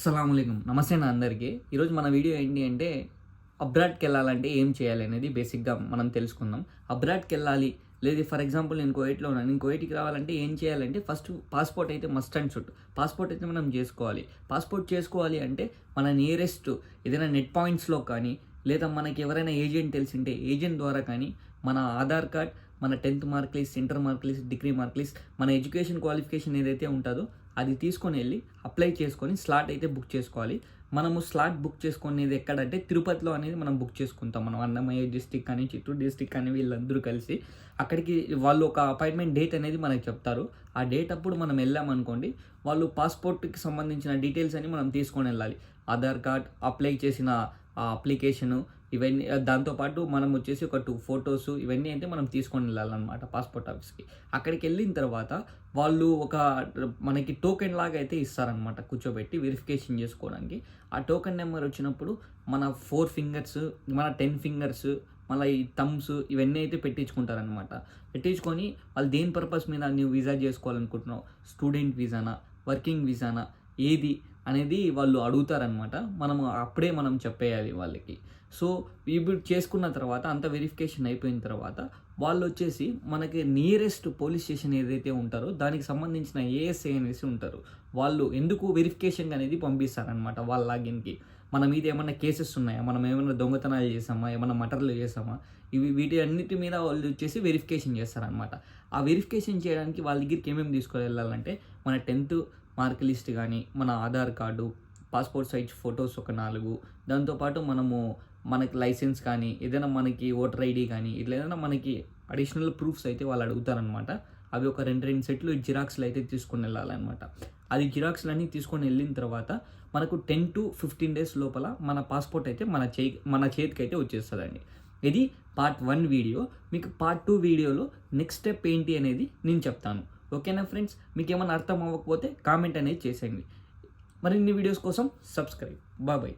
అస్సలం నమస్తే నా అందరికీ. ఈరోజు మన వీడియో ఏంటి అంటే అబ్రాడ్కి వెళ్ళాలంటే ఏం చేయాలి అనేది బేసిక్గా మనం తెలుసుకుందాం. అబ్రాడ్కి వెళ్ళాలి లేదు ఫర్ ఎగ్జాంపుల్ నేను కోయిట్లో ఉన్నాను. నేను కోయిట్కి రావాలంటే ఏం చేయాలంటే ఫస్ట్ పాస్పోర్ట్ అయితే మస్ట్ అండ్ షుడ్. పాస్పోర్ట్ అయితే మనం చేసుకోవాలి. పాస్పోర్ట్ చేసుకోవాలి అంటే మన నియరెస్ట్ ఏదైనా నెట్ పాయింట్స్లో కానీ లేదా మనకి ఎవరైనా ఏజెంట్ తెలిసింటే ఏజెంట్ ద్వారా కానీ మన ఆధార్ కార్డ్ మన tenth mark list inter mark list degree mark list మన ఎడ్యుకేషన్ క్వాలిఫికేషన్ ఏదైతే ఉంటుందో అది తీసుకొని వెళ్ళి అప్లై చేసుకొని స్లాట్ అయితే బుక్ చేసుకోవాలి. మనము స్లాట్ బుక్ చేసుకునేది ఎక్కడంటే తిరుపతిలో అనేది మనం బుక్ చేసుకుంటాం. మనం అన్నమయ్య డిస్టిక్ కానీ చిత్తూరు డిస్టిక్ కానీ వీళ్ళందరూ కలిసి అక్కడికి వాళ్ళు ఒక అపాయింట్మెంట్ డేట్ అనేది మనకు చెప్తారు. ఆ డేట్ అప్పుడు మనం వెళ్ళామనుకోండి వాళ్ళు పాస్పోర్ట్కి సంబంధించిన డీటెయిల్స్ అని మనం తీసుకొని వెళ్ళాలి. ఆధార్ కార్డ్ అప్లై చేసిన ఆ అప్లికేషను ఇవన్నీ దాంతోపాటు మనం వచ్చేసి ఒక టూ ఫొటోస్ ఇవన్నీ అయితే మనం తీసుకొని వెళ్ళాలన్నమాట పాస్పోర్ట్ ఆఫీస్కి అక్కడికి వెళ్ళిన తర్వాత వాళ్ళు ఒక మనకి టోకెన్ లాగా అయితే ఇస్తారనమాట కూర్చోబెట్టి వెరిఫికేషన్ చేసుకోవడానికి. ఆ టోకెన్ నెంబర్ వచ్చినప్పుడు మన ఫోర్ ఫింగర్స్ మన టెన్ ఫింగర్స్ మళ్ళీ ఈ థమ్స్ ఇవన్నీ అయితే పెట్టించుకుంటారనమాట పెట్టించుకొని వాళ్ళు దేని పర్పస్ మీద నువ్వు వీసా చేసుకోవాలనుకుంటున్నావు? స్టూడెంట్ వీసానా వర్కింగ్ వీసానా ఏది? అనేది వాళ్ళు అడుగుతారనమాట మనం అప్పుడే మనం చెప్పేయాలి వాళ్ళకి. సో ఇప్పుడు చేసుకున్న తర్వాత అంత వెరిఫికేషన్ అయిపోయిన తర్వాత వాళ్ళు వచ్చేసి మనకి నియరెస్ట్ పోలీస్ స్టేషన్ ఏదైతే ఉంటారో దానికి సంబంధించిన ఏఎస్ఐ అనేసి ఉంటారు. వాళ్ళు ఎందుకు వెరిఫికేషన్ అనేది పంపిస్తారనమాట వాళ్ళ లాగిన్కి మన మీద ఏమైనా కేసెస్ ఉన్నాయా? మనం ఏమైనా దొంగతనాలు చేసామా? ఏమైనా మటర్లు చేసామా? ఇవి వీటి అన్నిటి మీద వాళ్ళు వచ్చేసి వెరిఫికేషన్ చేస్తారనమాట ఆ వెరిఫికేషన్ చేయడానికి వాళ్ళ దగ్గరికి ఏమేమి తీసుకొని వెళ్ళాలంటే మన టెన్త్ మార్క్ లిస్ట్ కానీ మన Aadhaar card passport size photos ఒక నాలుగు. దాంతోపాటు మనము మనకి లైసెన్స్ కానీ ఏదైనా మనకి ఓటర్ ఐడి కానీ ఇట్లా ఏదైనా మనకి అడిషనల్ ప్రూఫ్స్ అయితే వాళ్ళు అడుగుతారనమాట అవి ఒక రెండు రెండు సెట్లు జిరాక్స్లు అయితే తీసుకొని వెళ్ళాలన్నమాట. అది జిరాక్స్లు అన్నీ తీసుకొని వెళ్ళిన తర్వాత మనకు టెన్ టు ఫిఫ్టీన్ డేస్ లోపల మన పాస్పోర్ట్ అయితే మన చే మన చేతికి అయితే వచ్చేస్తుందండి. ఇది పార్ట్ వన్ వీడియో. మీకు పార్ట్ టూ వీడియోలో నెక్స్ట్ స్టెప్ ఏంటి అనేది నేను చెప్తాను. ఓకేనా ఫ్రెండ్స్? మీకు ఏమైనా అర్థం అవ్వకపోతే కామెంట్ అనేది చేసేయండి. మరిన్ని వీడియోస్ కోసం సబ్స్క్రైబ్. బాబాయ్